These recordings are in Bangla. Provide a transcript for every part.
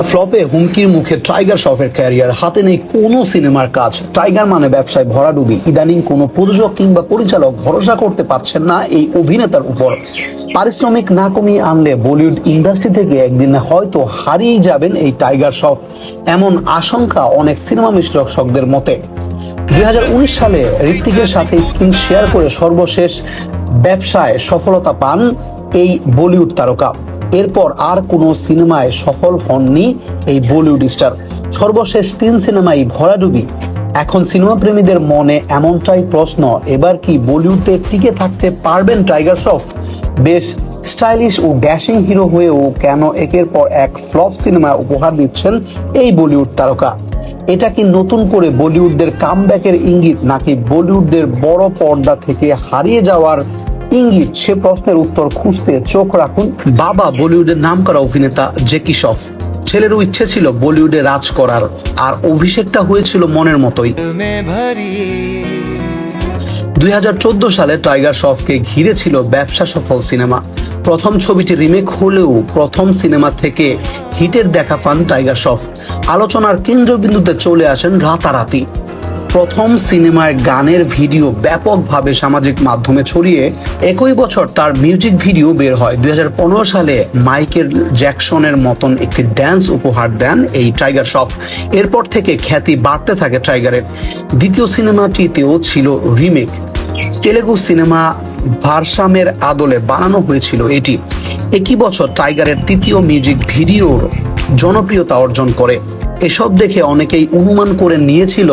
ফ্লপে হুমকির মুখে টাইগার শ্রফের ক্যারিয়ার। হাতে নেই কোনো সিনেমার কাজ। টাইগার মানে ব্যবসায় ভরাডুবি। ইদানিং কোনো প্রযোজক কিংবা পরিচালক ভরসা করতে পারছেন না এই অভিনেতার উপর। পারিশ্রমিক না কমিয়ে আনলে বলিউড ইন্ডাস্ট্রি থেকে একদিন হয়তো হারিয়ে যাবেন এই টাইগার শ্রফ। এমন আশঙ্কা অনেক সিনেমা বিশ্লেষকদের মতে। দুই হাজার উনিশ সালে ঋত্বিকের সাথে স্ক্রিন শেয়ার করে সর্বশেষ ব্যবসায় সফলতা পান এই বলিউড তারকা। এরপর আর কোনো সিনেমায় সফল হননি এই বলিউড স্টার। সর্বশেষ তিন সিনেমাই ভরাডুবি। এখন সিনেমা প্রেমীদের মনে এমনটাই প্রশ্ন, এবার কি বলিউডে টিকে থাকতে পারবেন টাইগার শ্রফ? বেশ, স্টাইলিশ ও ড্যাশিং হিরো হয়েও কেন একের পর এক ফ্লপ সিনেমা উপহার দিচ্ছেন এই বলিউড তারকা? এটা কি নতুন করে বলিউডদের কামব্যাকের ইঙ্গিত, নাকি বলিউডদের বড় পর্দা থেকে হারিয়ে যাওয়ার ইঙ্গিত সে প্রশ্নের উত্তর খুঁজতে চোখ রাখুন। বাবা বলিউডের নামকরা অভিনেতা জেকি শফ। ছেলেরও ইচ্ছে ছিল বলিউডে রাজ করার। আর অভিষেকটা হয়েছিল মনের মতোই। দুই হাজার চোদ্দ সালে টাইগার শফকে ঘিরে ছিল ব্যবসা সফল সিনেমা। প্রথম ছবিটি রিমেক হলেও প্রথম সিনেমা থেকে হিটের দেখা পান টাইগার শফ। আলোচনার কেন্দ্রবিন্দুতে চলে আসেন রাতারাতি। প্রথম সিনেমার গানের ভিডিও ব্যাপকভাবে সামাজিক মাধ্যমে ছড়িয়ে একই বছর তার মিউজিক ভিডিও বের হয়। দুই হাজার পনেরো সালে মাইকেল জ্যাকসনের মতন একটি ড্যান্স উপহার দেন এই টাইগার শ্রফ। এরপর থেকে খ্যাতি বাড়তে থাকে টাইগারের। দ্বিতীয় সিনেমাটিতেও ছিল রিমেক। তেলেগু সিনেমা ভারসামের আদলে বানানো হয়েছিল এটি। একই বছর টাইগারের তৃতীয় মিউজিক ভিডিওর জনপ্রিয়তা অর্জন করে। এসব দেখে অনেকেই অনুমান করে নিয়েছিল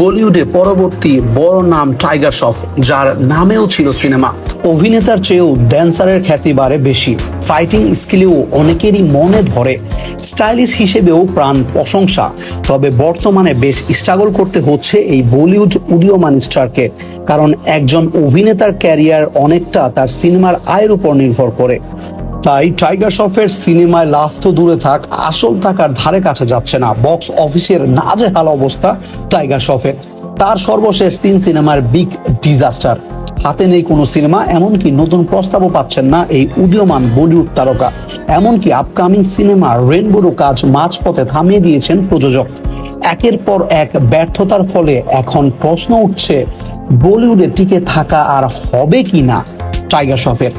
বলিউডে পরবর্তী বড় নাম টাইগার শ্রফ, যার নামেও ছিল সিনেমা। অভিনেতার চেয়েও ড্যান্সারের খ্যাতি বাড়ে বেশি। ফাইটিং স্কিলেও অনেকেরই মনে ধরে। স্টাইলিশ হিসেবেও প্রাণ প্রশংসা। তবে বর্তমানে বেশ স্ট্রাগল করতে হচ্ছে এই বলিউড উদীয়মান স্টারকে, কারণ একজন অভিনেতার ক্যারিয়ার অনেকটা তার সিনেমার আয়ের উপর নির্ভর করে। তাই টাইগার শ্রফের সিনেমায় লাভ তো দূরে থাক, আসল টাকার ধারে কাছে যাচ্ছে না। বক্স অফিসের নাজেহাল অবস্থা টাইগার শ্রফের তার সর্বশেষ তিন সিনেমার বিগ ডিজাস্টার হাতে নেই কোনো সিনেমা, এমনকি নতুন প্রস্তাবও পাচ্ছেন না এই উদীয়মান বলিউড তারকা। এমনকি আপকামিং সিনেমা রেনবোরও কাজ মাঝপথে থামিয়ে দিয়েছেন প্রযোজক। একের পর এক ব্যর্থতার ফলে এখন প্রশ্ন উঠছে বলিউডে টিকে থাকা আর হবে কি না টাইগার শ্রফের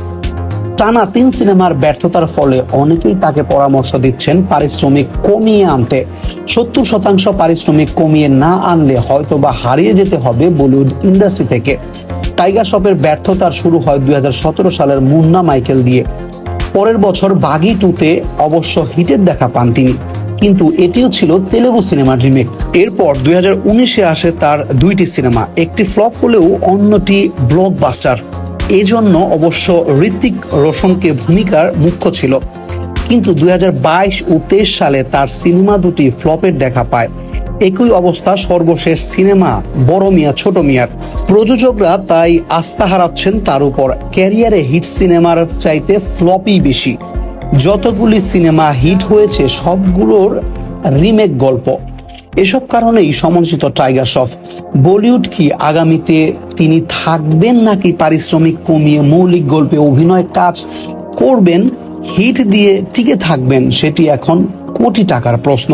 টানা তিন সিনেমার ব্যর্থতার ফলে অনেকেই তাকে পরামর্শ দিচ্ছেন পারিশ্রমিক কমিয়ে আনতে। সত্তর শতাংশ পারিশ্রমিক কমিয়ে না আনলে হয়তো বা হারিয়ে যেতে হবে বলিউড ইন্ডাস্ট্রি থেকে। টাইগার শ্রফের ব্যর্থতার শুরু হয় দুই হাজার সতেরো সালের মুন্না মাইকেল দিয়ে। পরের বছর বাগি টুতে অবশ্য হিটের দেখা পান তিনি। কিন্তু এটিও ছিল তেলেগু সিনেমার রিমেক। এরপর দুই হাজার উনিশে আসে তার দুইটি সিনেমা, একটি ফ্লপ হলেও অন্যটি ব্লকবাস্টার। এজন্য অবশ্য ঋত্বিক রোশনকে ভূমিকার মুখ্য ছিল। কিন্তু দু হাজার বাইশ ও তেইশ সালে তার সিনেমা দুটি ফ্লপের দেখা পায়। একই অবস্থা সর্বশেষ সিনেমা বড় মিয়া, ছোট মিয়ার। প্রযোজকরা তাই আস্থা হারাচ্ছেন তার উপর। ক্যারিয়ারে হিট সিনেমার চাইতে ফ্লপই বেশি। যতগুলি সিনেমা হিট হয়েছে, সবগুলোর রিমেক গল্প। এসব কারণেই সমালোচিত টাইগার শ্রফ, বলিউড কি আগামীতে তিনি থাকবেন নাকি পারিশ্রমিক কমিয়ে মৌলিক গল্পে অভিনয় কাজ করবেন, হিট দিয়ে টিকে থাকবেন, সেটি এখন কোটি টাকার প্রশ্ন।